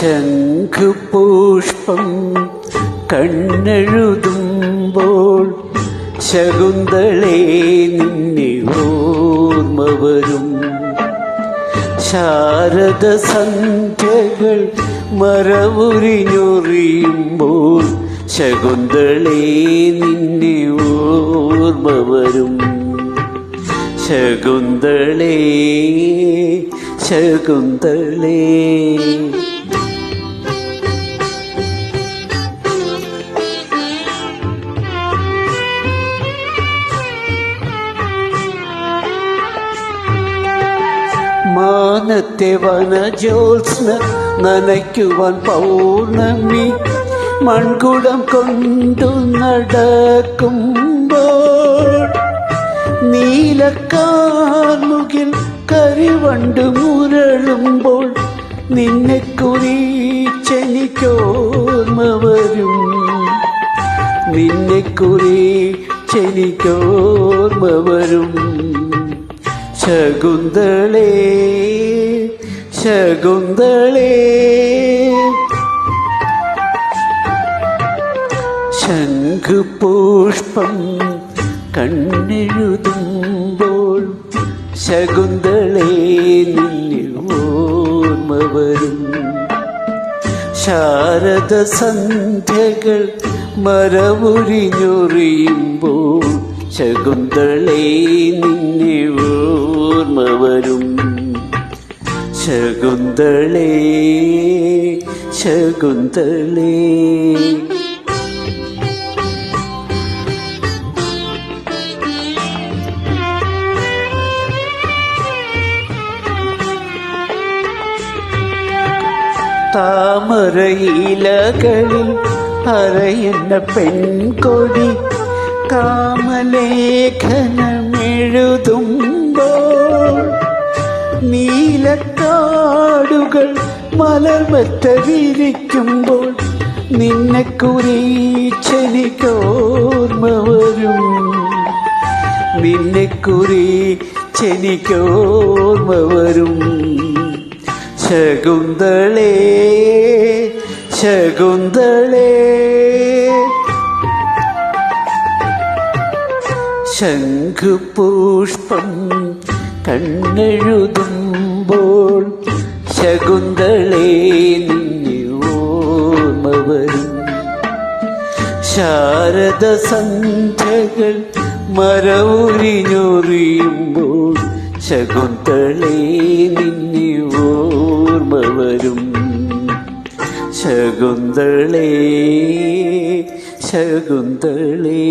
ശംഖുപുഷ്പം കണ്ണെഴുതുമ്പോൾ ശകുന്തളേ നിന്നെ ഓർമ്മ വരും. ശാരദ സന്ധ്യകൾ മറവുരിഞ്ഞൊറിയുമ്പോൾ ശകുന്തളേ നിന്നെ ഓർമ്മ വരും. ശകുന്തളേ ശകുന്തളേ. മാനത്തെ വനജോത്സ്ന നനയ്ക്കുവാൻ പൗർണമി മൺകുടം കൊണ്ടു നടക്കുമ്പോൾ നീലക്കാർമുകിൽ കരിവണ്ട് മുരളുമ്പോൾ നിന്നെ കുറിച്ചെനിക്കോർമ്മ വരും. നിന്നെ കുറിച്ചെനിക്കോർമ്മ വരും. ശകുന്തളേ ശകുന്തളേ. ശംഖുപുഷ്പം കണ്ണെഴുതുമ്പോൾ ശകുന്തളേ നിന്നിൽ ഓർമ്മ വരും. ശാരദ സന്ധ്യകൾ ശകുന്തളേ നിന്നെ ഓർമ്മ വരും ശകുന്തളേ ശകുന്തളേ. താമരയിലകളിൽ അറയുന്ന പെൺകൊടി കാമലേഖനമെഴുതുമ്പോൾ നീലക്കാടുകൾ മലർമറ്റ വിരിക്കുമ്പോൾ നിന്നെ കുറിച്ചെനിക്കോർമ്മ വരും നിന്നെ കുറിച്ചെനിക്കോർമ്മ വരും ശകുന്തളേ ശകുന്തളേ ശംഖുപുഷ്പം കണ്ണെഴുതുമ്പോൾ ശകുന്തളേ നിന്നെ ഓർമ്മ വരും ശാരദ സന്ധ്യകൾ മരവുരിഞ്ഞൊറിയുമ്പോൾ ശകുന്തളേ നിന്നെ വരും ശകുന്തളേ ശകുന്തളേ.